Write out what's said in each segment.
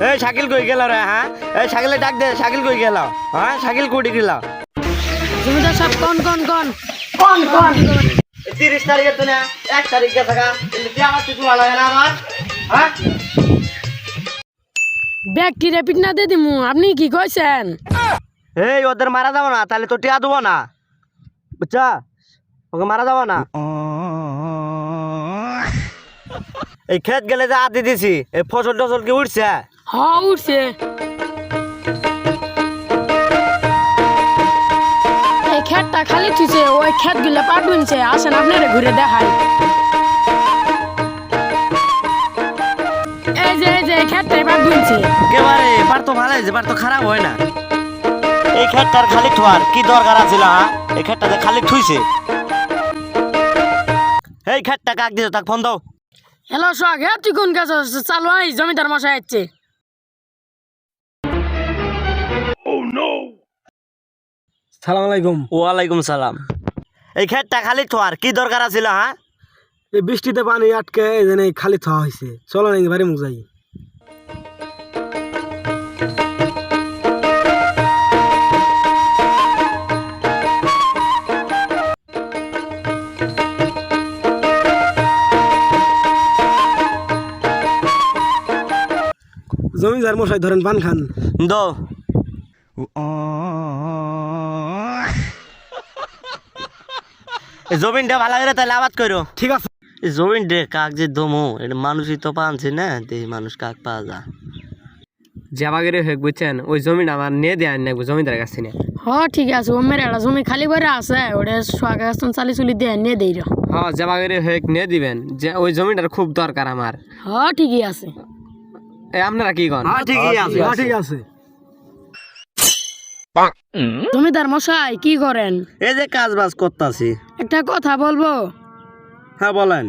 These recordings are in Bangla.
এই শাকিল কই গেল রে হ্যাঁ? এই শাকিলে ডাক দে শাকিল কই গেল? হ্যাঁ শাকিল কোটি গেল জমিদার সাহেব কোন কোন কোন। তিরিশ তারিখে তো না এক তারিখে থাকা কিন্তু আমার কিছু ভালো লাগে না আমার? হ্যাঁ? ব্যাগ কি রেপিট না দিয়ে দিমু? আপনি কি কইছেন? এই ওদের মারা যাব না তাহলে তো টিয়া দেবো না। বুঝছা? ওকে মারা যাব না। এই ক্ষেত গেলে যে আদি দিছি এই ফসল টসল কি উঠছে? হ উঠছে। এই ক্ষেতটা খালি থুছে ওই ক্ষেতগুলো পাঠুনছে আসেন আপনারা ঘুরে দেখাই। এই যে এই যে এই ক্ষেতটাই পাঠুনছে একেবারে এবার তো ভালো হয়েছে তো খারাপ হয় না। এই ক্ষেতটার খালি থোয়ার কি দরকার আছিল হ্যাঁ এই ক্ষেতটাতে খালি থুইছে। এই ক্ষেতটা কাক দিছো তাক ফোন দাও। হ্যালো সোহাগ হ্যাঁ তুই কোন কাজ চালু আই জমিদার মশাই আসছে সালাম আলাইকুম ওয়ালাইকুম সালাম। এই ক্ষেতটা খালি থোয়ার কি দরকার আছিল হ্যাঁ এই বৃষ্টিতে পানি আটকে এই জন্য এই খালি থাওয়া হয়েছে চলো নাকি বাড়ি মুখ যাই। জমিদার মশাই ধরেন পান খান। দো। জমিনটা ভালো করে তাহলে আবাদ করো। ঠিক আছে। এই জমিনটা কাক যে দমো এটা মানুষই তো পানছে না দেখি মানুষ কাক পাওয়া যা জাবাগেরে হয়ে বুঝছেন ওই জমিটা আমার নিয়ে দেয় নাকবো জমিদারের কাছে হ ঠিক আছে ও মেরে একটা জমি খালি করে আছে ওটা আসন চালি চুলি দিয়ে নিয়ে দেই র। হ্যাঁ জাবাগেরে হয়ে নিয়ে দিবেন যে ওই জমিটার খুব দরকার আমার। হ ঠিকই আছে। এ আপনারা কি কন? হ্যাঁ ঠিকই আছে। হ্যাঁ, ঠিক আছে। জমিদার মশাই কি করেন? এই যে কাজ বাজ করতেছি। একটা কথা বলব? হ্যাঁ বলেন।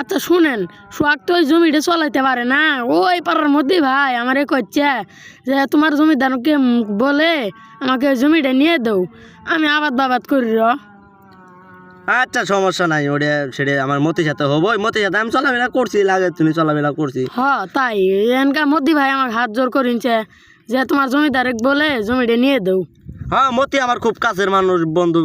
আচ্ছা শুনেন সোহাগ তো ওই জমিটা চলাইতে পারে না। ওই পাড়ার মধ্যেই ভাই আমারে কচ্ছে যে তোমার জমিদারকে বলে আমাকে ওই জমিটা নিয়ে দাও। আমি আবাদ বাবাদ করি র। আচ্ছা সমস্যা নাই ওটা সেটা আমার মতির সাথে হব। ওই মতির সাথে আমি চলাফেরা করছি লাগে তুমি চলাফেরা করছি। হ তাই। এনকা মধ্যে ভাই আমার হাত জোর করিনছে। যে তোমার জমিদারে বলে জমিটা নিয়ে দাও। হ্যাঁ মতি আমার খুব কাছের মানুষ বন্ধু।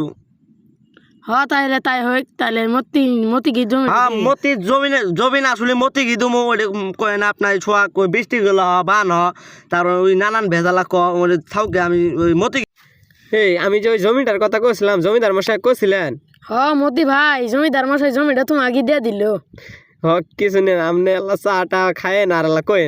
হ তাইলে তাই হোক তাইলে মতি মতি কি জমি হ্যাঁ মতি জমিনে জমিন আসলে মতি কি দুমো ওটা কয় না আপনার ছোয়া কই বৃষ্টি গেল হ বান হ তারপর ওই নানান ভেজালা ক ওটা থাউকে আমি ওই মতি এই আমি যে ওই জমিটার কথা কইছিলাম জমিদার মশাই কইছিলেন? হ মতি ভাই জমিদার মশাই জমিটা তুমি আগে দিয়ে দিল। হ কিছু নেই আপনি আল্লাহ চাটা খায়েন আর আল্লাহ কয়েন